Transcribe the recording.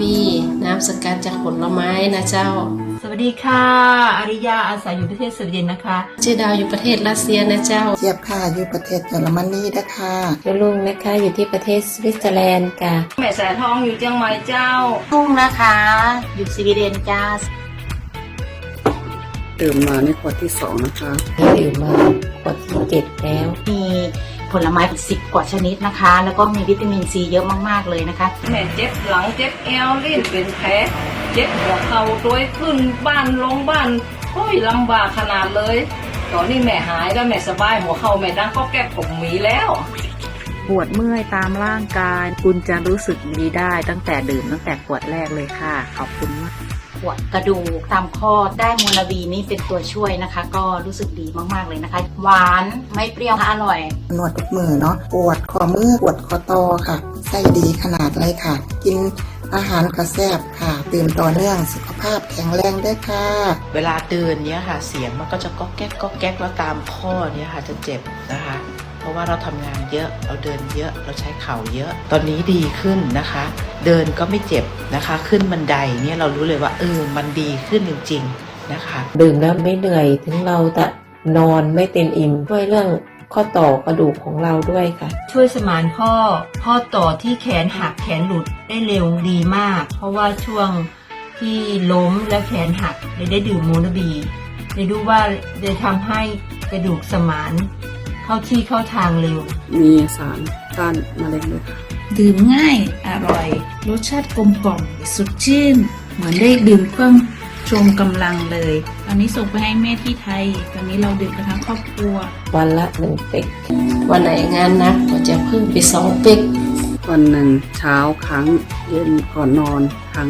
วี น้ำสกัดจากผลไม้นะเจ้า สวัสดีค่ะอาริยาอาศัยอยู่ประเทศสวีเดนนะคะชื่อดาวอยู่ประเทศรัสเซียนะเจ้าเทียบค่ะอยู่ประเทศเยอรมนีนะคะแล้วลุงนะคะอยู่ที่ประเทศสวิตเซอร์แลนด์ค่ะแม่แสนทองอยู่เจียงใหม่เจ้าทุ่งนะคะ อยู่สวีเดนจ้าดื่มมาในขวดที่สองนะคะที่ดื่มมาขวดที่เจ็ดแล้วมี ผลไม้สิบกว่าชนิดนะคะ แล้วก็มีวิตามินซีเยอะมากๆเลยนะคะแม่เจ็บหลังเจ็บเอวลิ้นเป็นแผลเจ็บหัวเข่าตัวขึ้นบ้านลงบ้านโอ้ยลำบากขนาดเลย ตอนนี้แม่หายแล้วแม่สบายหัวเข่าแม่ดังก็แก้ผมหมีแล้วปวดเมื่อยตามร่างกาย คุณจะรู้สึกดีได้ตั้งแต่ดื่มตั้งแต่ขวดแรกเลยค่ะ ขอบคุณมาก ปวดกระดูกตามข้อได้โมนาบีนี่เป็นตัวช่วยนะคะ ก็รู้สึกดีมากๆเลยนะคะ หวานไม่เปรี้ยวอร่อย นวดทุกมือเนาะปวดคอมือปวดคอตอค่ะไส้ดีขนาดเลยค่ะ กินอาหารกระแซบค่ะตื่นต่อเนื่องสุขภาพแข็งแรงด้วยค่ะ เวลาเดินเนี้ยค่ะ เสียงมันก็จะก๊อกแก๊กก๊อกแก๊กแล้วตามข้อเนี้ยค่ะจะเจ็บนะคะ เพราะว่าเราทำงานเยอะเราเดินเยอะเราใช้เข่าเยอะ ตอนนี้ดีขึ้นนะคะ เดินก็ไม่เจ็บนะคะ ขึ้นบันไดเนี่ยเรารู้เลยว่าเออมันดีขึ้นจริง ๆนะคะ ดื่มแล้วไม่เหนื่อยถึงเราจะนอนไม่เต็มอิ่มช่วยเรื่องข้อต่อกระดูกของเราด้วยค่ะ ช่วยสมานข้อข้อต่อที่แขนหักแขนหลุดได้เร็วดีมาก เพราะว่าช่วงที่ล้มและแขนหักได้ได้ดื่มโมนาบีได้รู้ว่าจะทำให้กระดูกสมาน เข้าที่เข้าทางเร็ว มีสารต้านมะเร็งด้วยค่ะดื่มง่ายอร่อย รสชาติกลมกล่อมสดชื่น เหมือนได้ดื่มเครื่องชมกำลังเลย ตอนนี้ส่งไปให้แม่ที่ไทย ตอนนี้เราดื่มกันทั้งครอบครัว วันละหนึ่งเป็กวันไหนงานหนักก็จะเพิ่มไปสองเป๊กวันหนึ่งเช้าครั้ง เย็นก่อนนอนครั้ง